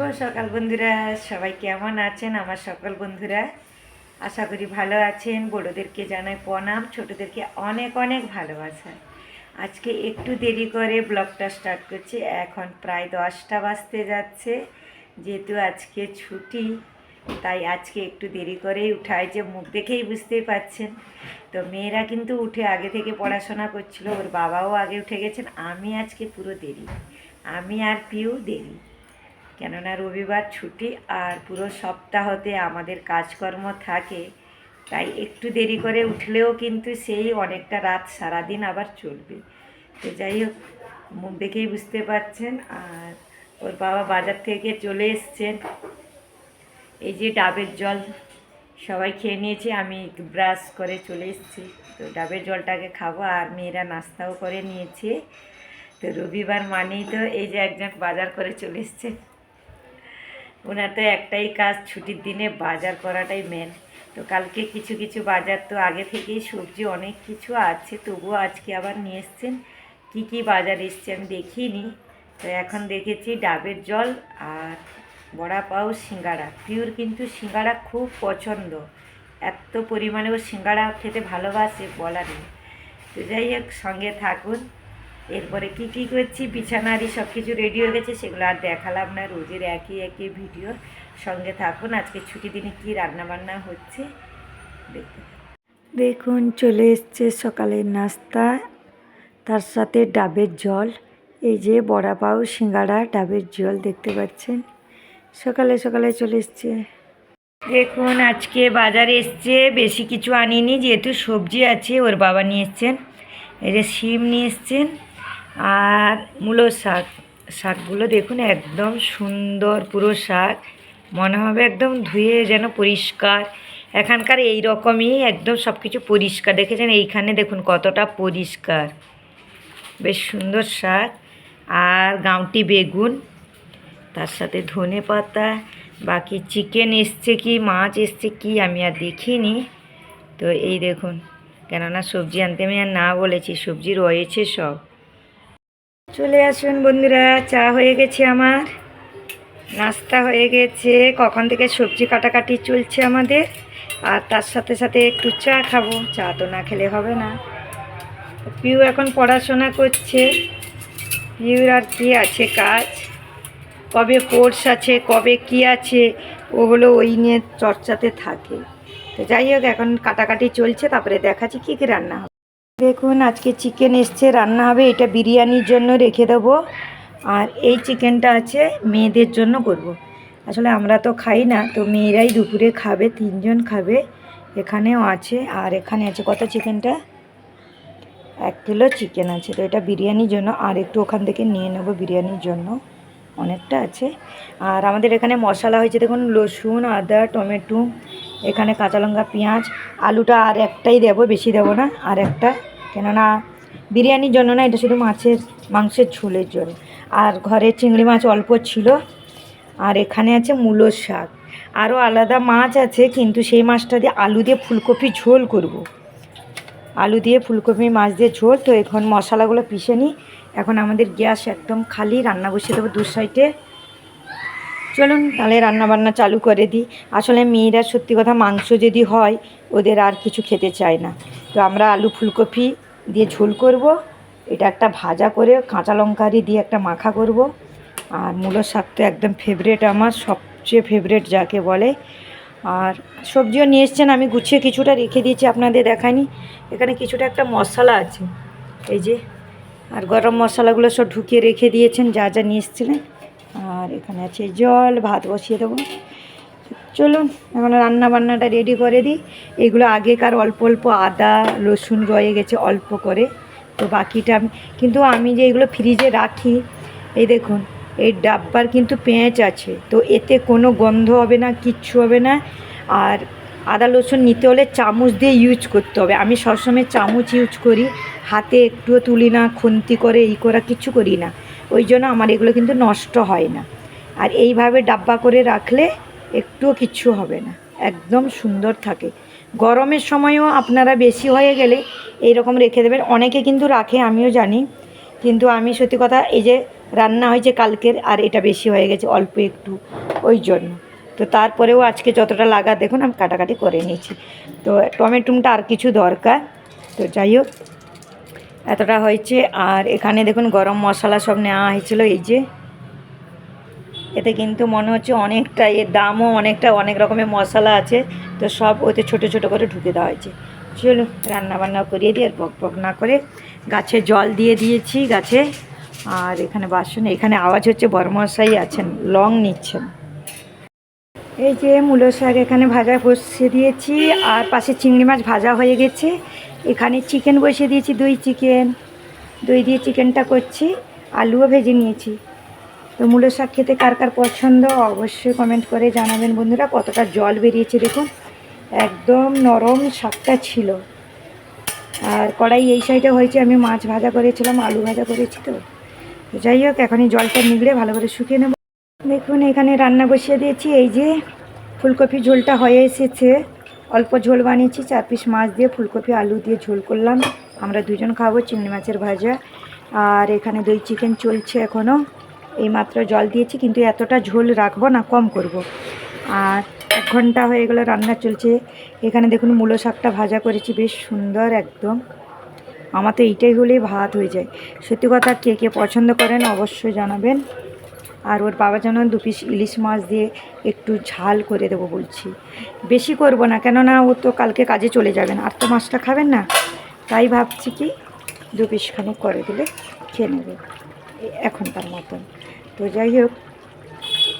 শুভ সকাল বন্ধুরা। সবাই কেমন আছেন আমার সকল বন্ধুরা? আশা করি ভালো আছেন। বড়োদেরকে জানাই প্রণাম, ছোটোদেরকে অনেক অনেক ভালোবাসা। আজকে একটু দেরি করে ব্লগটা স্টার্ট করছি। এখন প্রায় দশটা বাজতে যাচ্ছে। যেহেতু আজকে ছুটি, তাই আজকে একটু দেরি করেই উঠায় যে মুখ দেখেই বুঝতেই পাচ্ছেন। তো মেয়েরা কিন্তু উঠে আগে থেকে পড়াশোনা করছিল, ওর বাবাও আগে উঠে গেছেন। আমি আজকে পুরো দেরি। আমি আর পিউ দেরি। কেননা রবিবার ছুটি আর পুরো সপ্তাহতে আমাদের কাজকর্ম থাকে, তাই একটু দেরি করে উঠলেও কিন্তু সেই অনেকটা রাত সারাদিন আবার চলবে। তো যাই হোক, মুখ দেখেই বুঝতে পারছেন, আর ওর বাবা বাজার থেকে চলে এসছেন। এই যে ডাবের জল সবাই খেয়ে নিয়েছে, আমি ব্রাশ করে চলে এসেছি। তো ডাবের জলটাকে খাব, আর মেয়েরা নাস্তাও করে নিয়েছে। তো রবিবার মানেই তো এই যে একজন বাজার করে চলে এসছে। ওনার তো একটাই কাজ, ছুটির দিনে বাজার করাটাই মেন তো কালকে কিছু কিছু বাজার তো আগে থেকেই সবজি অনেক কিছু আছে, তবুও আজকে আবার নিয়ে এসছেন। কী কী বাজার এসছে আমি দেখিনি। তো এখন দেখেছি ডাবের জল আর বড়া পাও সিঙ্গাড়া। পিওর কিন্তু সিঙ্গাড়া খুব পছন্দ। এত পরিমাণে ও সিঙ্গাড়া খেতে ভালোবাসে বলার তো যাই হোক, সঙ্গে থাকুন। এরপরে কি কি করছি? বিছানারই সব কিছু রেডি হয়ে গেছে সেগুলো আর দেখালাম না রোজের একই একই ভিডিও সঙ্গে থাকুন আজকে ছুটি দিনে কী রান্নাবান্না হচ্ছে? দেখুন চলে এসছে সকালের নাস্তা তার সাথে ডাবের জল এই যে বড়া পাও সিঙ্গাড়া ডাবের জল দেখতে পাচ্ছেন। সকালে সকালে চলে এসছে। দেখুন আজকে বাজারে এসছে বেশি কিছু আনিনি যেহেতু সবজি আছে ওর বাবা নিয়ে এসছেন। এই যে শিম নিয়ে এসছেন। আর মূলো শাক, শাকগুলো দেখুন একদম সুন্দর পুরো শাক, মনে হবে একদম ধুয়ে যেন পরিষ্কার। এখানকার এই রকমই একদম সব কিছু পরিষ্কার, দেখেছেন? এইখানে দেখুন কতটা পরিষ্কার। বেশ সুন্দর শাক। আর গাঁটি বেগুন, তার সাথে ধনে পাতা, বাকি চিকেন এসছে কি, মাছ এসছে কি আমি আর দেখিনি। তো এই দেখুন, কেননা সবজি আনতে আমি আর না বলেছি, সবজি রয়েছে সব। চলে আসুন বন্ধুরা, চা হয়ে গেছে আমার। নাস্তা হয়ে গেছে। কখন থেকে সবজি কাটাকাটি চলছে আমাদের। আর তার সাথে সাথে একটু চা খাব। চা তো না খেলে হবে না। পিউ এখন পড়াশোনা করছে। পিউর আর কি আছে কাজ? কবে কোর্স আছে, কবে কি আছে, ও হলো ওই নিয়ে চর্চাতে থাকে। তো যাই হোক, এখন কাটাকাটি চলছে। তারপরে দেখাচ্ছি কী কী রান্না দেখুন, আজকে চিকেন এসছে, রান্না হবে, এটা বিরিয়ানির জন্য রেখে দেবো। আর এই চিকেনটা আছে, মেয়েদের জন্য করব। আসলে আমরা তো খাই না, তো মেয়েরাই দুপুরে খাবে, তিনজন খাবে, এখানেও আছে। আর এখানে আছে কত চিকেনটা এক কিলো চিকেন আছে, তো এটা বিরিয়ানির জন্য। আর একটু ওখান থেকে নিয়ে নেব বিরিয়ানির জন্য, অনেকটা আছে। আর আমাদের এখানে মশলা হয়েছে, দেখুন, রসুন, আদা, টমেটো, এখানে কাঁচা লঙ্কা, পেঁয়াজ, আলুটা আর একটাই দেবো, বেশি দেবো না, আর একটা কেননা বিরিয়ানির জন্য না এটা শুধু মাছের, মাংসের ঝোলের জন্য। আর ঘরে চিংড়ি মাছ অল্প ছিল, আর এখানে আছে মূলো শাক। আরও আলাদা মাছ আছে, কিন্তু সেই মাছটা দিয়ে আলু দিয়ে ফুলকপি ঝোল করব। আলু দিয়ে ফুলকপি, মাছ দিয়ে ঝোল। তো এখন মশলাগুলো পিষে নিই। এখন আমাদের গ্যাস একদম খালি, রান্না বসিয়ে দেবো দু সাইডে। চলুন তাহলে রান্নাবান্না চালু করে দিই। আসলে মেয়েরা সত্যি কথা মাংস যদি হয়, ওদের আর কিছু খেতে চায় না। তো আমরা আলু ফুলকপি দিয়ে ঝোল করব। এটা একটা ভাজা করে কাঁচা লঙ্কারি দিয়ে একটা মাখা করব। আর মূলো শাক তো একদম ফেভারেট আমার, সবচেয়ে ফেভারেট যাকে বলে। আর সবজিও নিয়ে এসছেন, আমি গুছিয়ে কিছুটা রেখে দিয়েছি, আপনাদের দেখায়নি এখানে কিছুটা একটা মশলা আছে। এই যে, আর গরম মশলাগুলো সব ঢুকিয়ে রেখে দিয়েছেন, যা যা নিয়ে এসেছিলেন। আর এখানে আছে জল, ভাত বসিয়ে দেবো। চলুন, এখন রান্না বান্নাটা রেডি করে দিই। এগুলো আগেকার অল্প অল্প আদা, রসুন রয়ে গেছে অল্প করে। তো বাকিটা আমি কিন্তু আমি যে এগুলো ফ্রিজে রাখি, এই দেখুন, এই ডাব্বার কিন্তু পেঁয়াজ আছে। তো এতে কোনো গন্ধ হবে না, কিচ্ছু হবে না। আর আদা, রসুন নিতে হলে চামচ দিয়ে ইউজ করতে হবে। আমি সবসময় চামচ ইউজ করি। হাতে একটুও তুলি না, খুন্তি করে এই করা কিচ্ছু করি না। ওই জন্য আমার এগুলো কিন্তু নষ্ট হয় না। আর এইভাবে ডাব্বা করে রাখলে একটুও কিচ্ছু হবে না। একদম সুন্দর থাকে। গরমের সময়ও আপনারা বেশি হয়ে গেলে এই রকম রেখে দেবেন। অনেকে কিন্তু রাখে, আমিও জানি। কিন্তু আমি সত্যি কথা, এই যে রান্না হয়েছে কালকের, আর এটা বেশি হয়ে গেছে অল্প একটু ওই জন্য তো তারপরেও আজকে যতটা লাগা, দেখুন, আমি কাটাকাটি করে নিয়েছি। তো টমেটোমটা আর কিছু দরকার। তো যাই হোক এতটা হয়েছে। আর এখানে দেখুন গরম মশলা সব নেওয়া হয়েছিল, এই যে। এতে কিন্তু মনে হচ্ছে অনেকটা এর দামও অনেকটা, অনেক রকমের মশলা আছে। তো সব ওতে ছোট ছোট করে ঢুকে দেওয়া হয়েছে। চলো রান্না বান্না করিয়ে দিয়ে আর বক বক না করে গাছে জল দিয়ে দিয়েছি গাছে। আর এখানে বাসন, এখানে আওয়াজ হচ্ছে বর্মশাই আছেন, লং নিচ্ছেন। এই যে মূলো শাক এখানে ভাজা বসিয়ে দিয়েছি, আর পাশে চিংড়ি মাছ ভাজা হয়ে গেছে। এখানে চিকেন বসিয়ে দিয়েছি, দই চিকেন। দই দিয়ে চিকেনটা করছি, আলুও ভেজে নিয়েছি। তো মূলো শাক খেতে কার কার পছন্দ অবশ্যই কমেন্ট করে জানাবেন বন্ধুরা, কতটা জল বেরিয়েছে দেখুন। একদম নরম শাকটা ছিল। আর কড়াই এই সাইডে হয়েছে, আমি মাছ ভাজা করেছিলাম, আলু ভাজা করেছি তো। যাই হোক, এখনই জলটা নিগড়ে ভালো করে শুকিয়ে নেব। দেখুন, এখানে রান্না বসিয়ে দিয়েছি, এই যে ফুলকপি ঝোলটা হয়ে এসেছে। অল্প ঝোল বানিয়েছি, চার পিস মাছ দিয়ে ফুলকপি, আলু দিয়ে ঝোল করলাম। আমরা দুজন খাব চিংড়ি মাছের ভাজা। আর এখানে দই চিকেন চলছে এখনও এইমাত্র জল দিয়েছি, কিন্তু এতটা ঝোল রাখব না, কম করব। আর এক ঘণ্টা হয়ে গেলো রান্না চলছে। এখানে দেখুন মূলো শাকটা ভাজা করেছি, বেশ সুন্দর একদম। আমার তো এইটাই হলেই ভাত হয়ে যায়। সত্যি কথা কে কে পছন্দ করেন অবশ্যই জানাবেন। আর ওর বাবা যেন দু পিস ইলিশ মাছ দিয়ে একটু ঝাল করে দেবো বলছি। বেশি করব না, কেননা ও তো কালকে কাজে চলে যাবেন আর তো মাছটা খাবেন না? তাই ভাবছি কি, দু পিসখানে করে দিলে খেয়ে নেবে। এখনকার মতন। তো যাই হোক,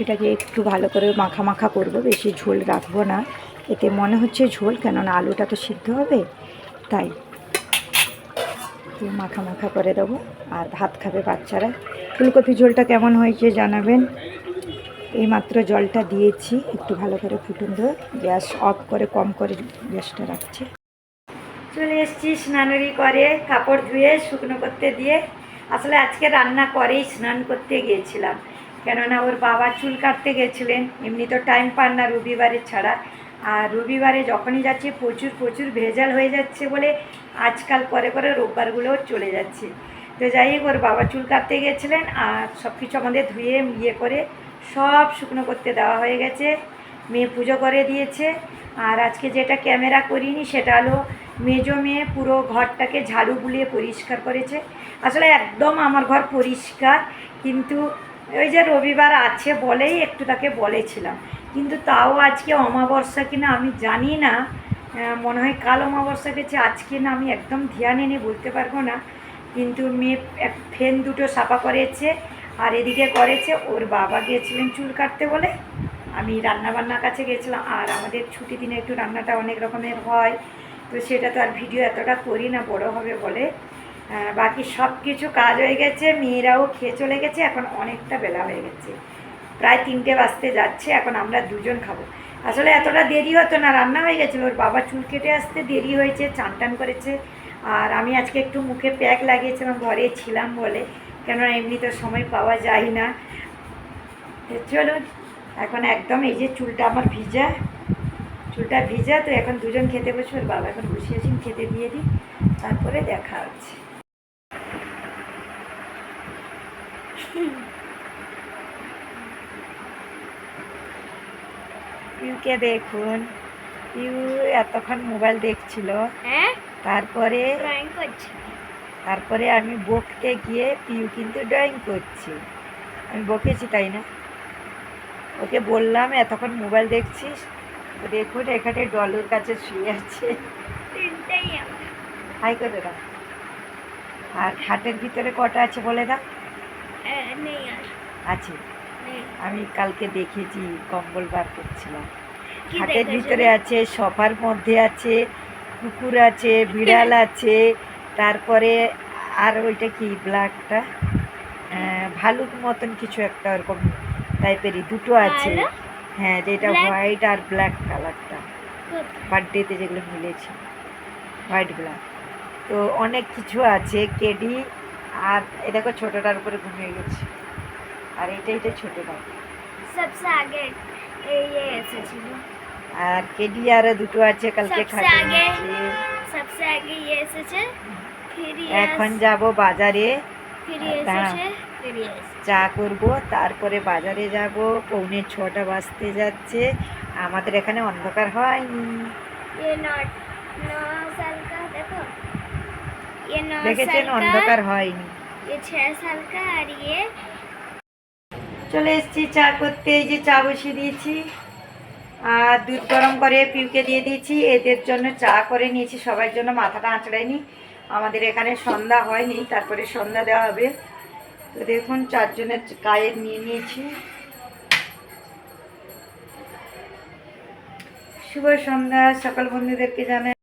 এটাকে একটু ভালো করে মাখা মাখা করব, বেশি ঝোল রাখব না। এতে মনে হচ্ছে ঝোল, কেননা আলুটা তো সিদ্ধ হবে, তাই। মাখা মাখা করে দেবো। আর ভাত খাবে বাচ্চারা। ফুলকপি ঝোলটা কেমন হয়েছে জানাবেন। এইমাত্র জলটা দিয়েছি, একটু ভালো করে ফুটুন দেবো গ্যাস অফ করে, কম করে গ্যাসটা রাখছি। চলে এসেছি স্নানরি করে, কাপড় ধুয়ে, শুকনো করতে দিয়ে। আসলে আজকে রান্না করেই স্নান করতে গিয়েছিলাম। কেননা ওর বাবা চুল কাটতে গেছিলেন, এমনি তো টাইম পান না রবিবারে ছাড়া। আর রবিবারে যখনই যাচ্ছে, প্রচুর প্রচুর ভেজাল হয়ে যাচ্ছে বলে আজকাল করে করে রোববারগুলোও চলে যাচ্ছে। তো যাই হোক, ওর বাবা চুল কাটতে গেছিলেন আর সব কিছু আমাদের ধুয়ে ইয়ে করে সব শুকনো করতে দেওয়া হয়ে গেছে। মেয়ে পুজো করে দিয়েছে। আর আজকে যেটা ক্যামেরা করিনি, সেটা হলো মেজো মেয়ে পুরো ঘরটাকে ঝাড়ু বুলিয়ে পরিষ্কার করেছে। আসলে একদম আমার ঘর পরিষ্কার, কিন্তু ওই যে রবিবার আছে বলেই একটু তাকে বলেছিলাম। কিন্তু তাও আজকে অমাবস্যা কিনা আমি জানি না। মনে হয় কাল অমাবস্যা গেছে, আজকে না আমি একদম ধ্যানে নিয়ে বলতে পারব না। কিন্তু মেয়ে ফেন দুটো সাফা করেছে আর এদিকে করেছে, ওর বাবা গিয়েছিলেন চুল কাটতে বলে। আমি রান্নাবান্নার কাছে গেছিলাম, আর আমাদের ছুটি দিনে একটু রান্নাটা অনেক রকমের হয়, তো সেটা তো আর ভিডিও এতটা করি না, বড় হবে বলে। বাকি সব কিছু কাজ হয়ে গেছে, মেয়েরাও খেয়ে চলে গেছে, এখন অনেকটা বেলা হয়ে গেছে। প্রায় তিনটে বাজতে যাচ্ছে, এখন আমরা দুজন খাব। আসলে এতটা দেরি হতো না, রান্না হয়ে গেছিল, ওর বাবা চুল কেটে আসতে দেরি হয়েছে, চান টান করেছে আর আমি আজকে একটু মুখে প্যাক লাগিয়েছিলাম, ঘরে ছিলাম বলে। কেননা এমনি তো সময় পাওয়া যায় না। তো চলো এখন একদম এই যে চুলটা আমার ভিজা। চুলটা ভিজা, তো এখন দুজন খেতে বসে, ওর বাবা এখন বসিয়েছেন খেতে দিয়ে দিই। তারপরে দেখা হচ্ছে। দেখুন। পিউ এতক্ষণ মোবাইল দেখছিল। হ্যাঁ? তারপরে তারপরে আমি বকতে গিয়ে পিউ কিন্তু ড্রয়িং করছি। আমি বকেছি তাই না? ওকে বললাম এতক্ষণ মোবাইল দেখছিস? দেখুন এখানে ডলুর কাছে শুয়ে আছে। হাই করে দাও। আর খাটের ভিতরে কটা আছে বলে দাও। আছে। আমি কালকে দেখেছি কম্বল বার করছিলাম। খাটের ভিতরে আছে সফার মধ্যে আছে কুকুর আছে বিড়াল আছে তারপরে আর ওইটা কি ব্ল্যাকটা? ভালুক মতন কিছু একটা ওরকম টাইপেরই দুটো আছে। হ্যাঁ যেটা? হোয়াইট আর ব্ল্যাক কালারটা বার্থডেতে যেগুলো মিলেছে। হোয়াইট ব্ল্যাক তো অনেক কিছু আছে কেডি আর দেখো ছোটোটার উপরে ঘুমিয়ে গেছে। আর এইটা এটা ছোটোটা। সবসে আগে এই এসেছিল। আর কেডি আর দুটো আছে কালকে খাটে সবচেয়ে আগে ইয়ে এসেছে এখন যাব বাজারে। চা করব তারপরে বাজারে যাব। পৌনে ছটা বাজতে যাচ্ছে। আমাদের এখানে অন্ধকার হয়নি। দেখেছেন অন্ধকার হয়নি। চলে এসছি চা করতে এই যে চা বসিয়ে দিয়েছি। আর দুধ গরম করে পিউকে দিয়ে দিয়েছি। এদের জন্য চা করে নিয়েছি, সবার জন্য মাথাটা আঁচড়ায়নি। আমাদের এখানে সন্ধ্যা হয়নি, তারপরে সন্ধ্যা দেওয়া হবে। তো দেখুন, চারজনের গায়ের নিয়ে নিয়েছি। শুভ সন্ধ্যা, সকল বন্ধুদেরকে জানাই।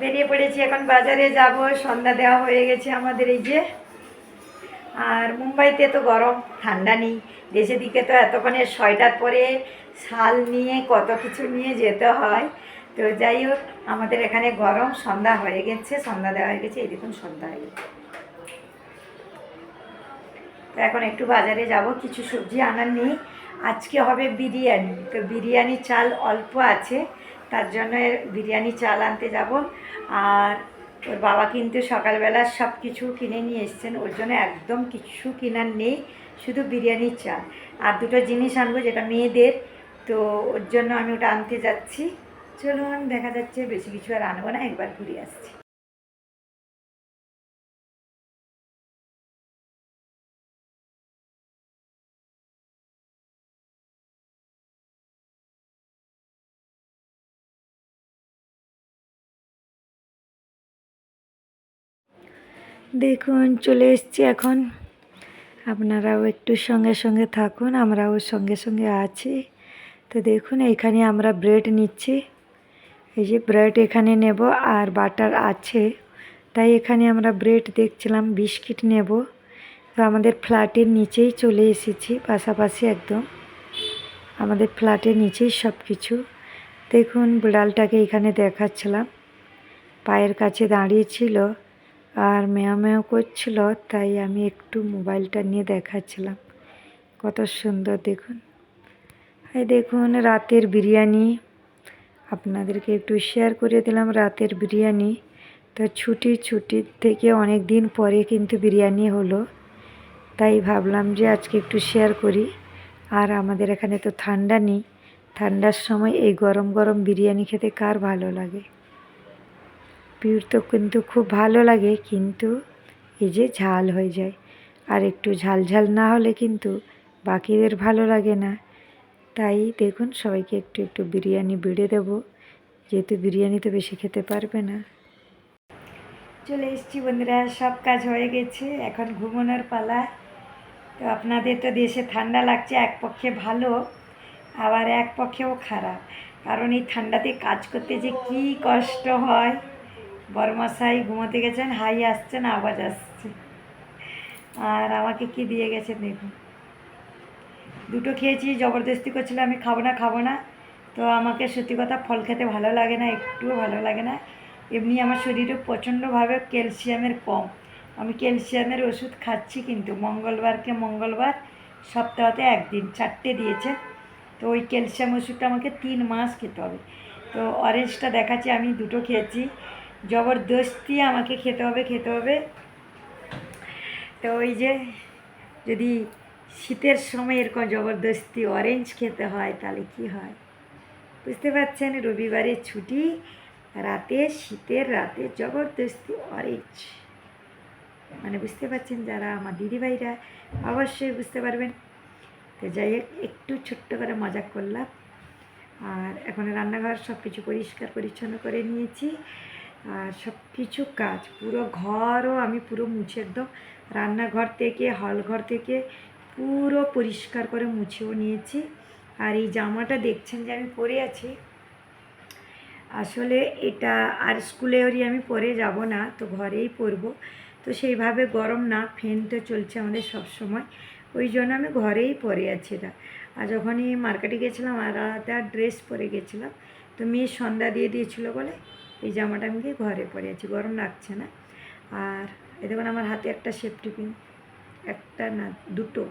বেরিয়ে পড়েছি, এখন বাজারে যাব। সন্ধ্যা দেওয়া হয়ে গেছে আমাদের এই যে। আর মুম্বাইতে তো গরম, ঠান্ডা নেই। দেশের দিকে তো এতক্ষণে ছয়টার পরে শাল নিয়ে কত কিছু নিয়ে যেতে হয়। তো যাই হোক, আমাদের এখানে গরম, সন্ধ্যা হয়ে গেছে, সন্ধ্যা দেওয়া হয়ে গেছে, এই দেখুন সন্ধ্যা হয়ে গেছে। তো এখন একটু বাজারে যাব, কিছু সবজি আনার নেই। আজকে হবে বিরিয়ানি, তো বিরিয়ানি চাল অল্প আছে, তার জন্য বিরিয়ানি চাল আনতে যাব। আর ওর বাবা কিন্তু সকালবেলা সব কিছু কিনে নিয়ে এসছেন, ওর জন্য একদম কিছু কেনার নেই। শুধু বিরিয়ানির চাল আর দুটো জিনিস আনব যেটা মেয়েদের। তো ওর জন্য আমি ওটা আনতে যাচ্ছি। চলুন, দেখা যাচ্ছে বেশি কিছু আর আনব না, একবার ঘুরে আসছি। দেখুন, চলে এসছি এখন। আপনারাও একটু সঙ্গে সঙ্গে থাকুন, আমরাও সঙ্গে সঙ্গে আছি। তো দেখুন, এখানে আমরা ব্রেড নিচ্ছি। এই যে ব্রেড এখানে নেব আর বাটার আছে। তাই এখানে আমরা ব্রেড দেখছিলাম, বিস্কিট নেব। তো আমাদের ফ্ল্যাটের নিচেই চলে এসেছি, পাশাপাশি একদম। আমাদের ফ্ল্যাটের নিচেই সব কিছু দেখুন, বিড়ালটাকে এখানে দেখাচ্ছিলাম। পায়ের কাছে দাঁড়িয়েছিল আর মেয়া মেয়া করছিল, তাই আমি একটু মোবাইলটা নিয়ে দেখাচ্ছিলাম। কত সুন্দর দেখুন। এই দেখুন, রাতের বিরিয়ানি। আপনাদেরকে একটু শেয়ার করে দিলাম রাতের বিরিয়ানি। তো ছুটি ছুটির থেকে অনেক দিন পরে কিন্তু বিরিয়ানি হলো। তাই ভাবলাম যে আজকে একটু শেয়ার করি। আর আমাদের এখানে তো ঠান্ডা নেই। ঠান্ডার সময় এই গরম গরম বিরিয়ানি খেতে কার ভালো লাগে? পিউর তো কিন্তু খুব ভালো লাগে, কিন্তু এই যে ঝাল হয়ে যায়। আর একটু ঝাল ঝাল না হলে কিন্তু বাকিদের ভালো লাগে না। তাই দেখুন, সবাইকে একটু একটু বিরিয়ানি বেড়ে দেবো। যেহেতু বিরিয়ানি তো বেশি খেতে পারবে না। চলে এসছি বন্ধুরা, সব কাজ হয়ে গেছে, এখন ঘুমানোর পালা। তো আপনাদের তো দেশে ঠান্ডা লাগছে, এক পক্ষে ভালো, আবার এক পক্ষেও খারাপ। কারণ এই ঠান্ডাতে কাজ করতে যে কি কষ্ট হয়। বরমশাই ঘুমোতে গেছেন, হাই আসছে না আওয়াজ আসছে। আর আমাকে কি দিয়ে গেছে দেখুন। দুটো খেয়েছি, জবরদস্তি করছিল আমি খাব না খাব না। তো আমাকে সত্যি কথা ফল খেতে ভালো লাগে না, একটুও ভালো লাগে না। এমনি আমার শরীরে প্রচণ্ডভাবে ক্যালসিয়ামের কম। আমি ক্যালসিয়ামের ওষুধ খাচ্ছি কিন্তু মঙ্গলবারকে মঙ্গলবার, সপ্তাহতে একদিন, চারটে দিয়েছে। তো ওই ক্যালসিয়াম ওষুধটা আমাকে তিন মাস খেতে হবে। তো অরেঞ্জটা দেখাচ্ছি, আমি দুটো খেয়েছি। জবরদস্তি আমাকে খেতে হবে খেতে হবে। তো ওই যে যদি শীতের সময় এরকম জবরদস্তি অরেঞ্জ খেতে হয়, তাহলে কি হয়? বুঝতে পারছেন? রবিবারের ছুটি, রাতে শীতের রাতে জবরদস্তি অরেঞ্জ মানে বুঝতে পারছেন যারা আমার দিদিভাইরা, অবশ্যই বুঝতে পারবেন। তো যাই হোক, একটু ছোট্ট করে মজা করলাম। আর এখন রান্নাঘর সব কিছু পরিষ্কার পরিচ্ছন্ন করে নিয়েছি। সব কিছু কাজ, পুরো ঘরও আমি পুরো মুছে একদম রান্নাঘর থেকে, হলঘর থেকে পুরো পরিষ্কার করে মুছেও নিয়েছি। আর এই জামাটা দেখছেন যে আমি পরে আছি। আসলে এটা আর স্কুলে ওরই আমি পরে যাব না, তো ঘরেই পরবো। তো সেইভাবে গরম না, ফ্যান তো চলছে আমাদের সব সময় ওই জন্য আমি ঘরেই পরে আছি এটা। আর যখনই মার্কেটে গেছিলাম, আর আলাদা ড্রেস পরে গেছিলাম, তো মেয়ে সন্ধ্যা দিয়ে দিয়েছিল বলে এই জামাটা আমি ঘরে পরে আছি, গরম লাগছে না। আর এ দেখুন আমার হাতে একটা সেফটি পিন একটা না, দুটো।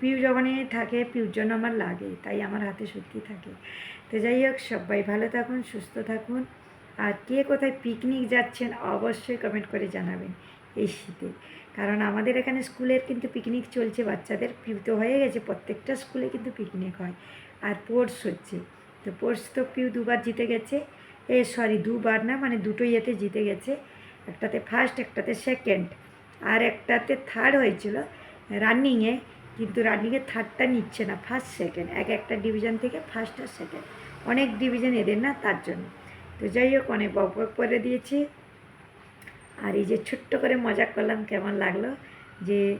পিউ যখনই থাকে পিউর জন্য আমার লাগে, তাই আমার হাতে সত্যি থাকে। তো যাই হোক, সবাই ভালো থাকুন, সুস্থ থাকুন। আর কে কোথায় পিকনিক যাচ্ছেন অবশ্যই কমেন্ট করে জানাবেন এই শীতে। কারণ আমাদের এখানে স্কুলের কিন্তু পিকনিক চলছে, বাচ্চাদের পিউ তো হয়ে গেছে, প্রত্যেকটা স্কুলে কিন্তু পিকনিক হয়। আর স্পোর্টস হচ্ছে। তো স্পোর্টস তো পিউ দুবার জিতে গেছে। এ সরি দুবার না মানে দুটো ইয়েতে জিতে গেছে। একটাতে ফার্স্ট একটাতে সেকেন্ড আর একটাতে থার্ড হয়েছিল রানিংয়ে কিন্তু রানিংয়ে থার্ডটা নিচ্ছে না ফার্স্ট সেকেন্ড এক একটা ডিভিশন থেকে ফার্স্ট আর সেকেন্ড অনেক ডিভিশন এদের না, তার জন্য। তো যাই হোক, অনেক বক বক করে দিয়েছি। আর এই যে ছোট্ট করে মজা করলাম, কেমন লাগল? যে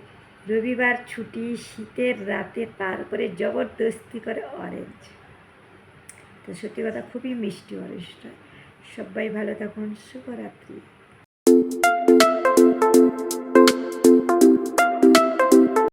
রবিবার ছুটি, শীতের রাতে তারপরে জবরদস্তি করে অরেঞ্জ তো সত্যি কথা খুবই মিষ্টি মানুষটা সবাই ভালো থাকুন শুভরাত্রি।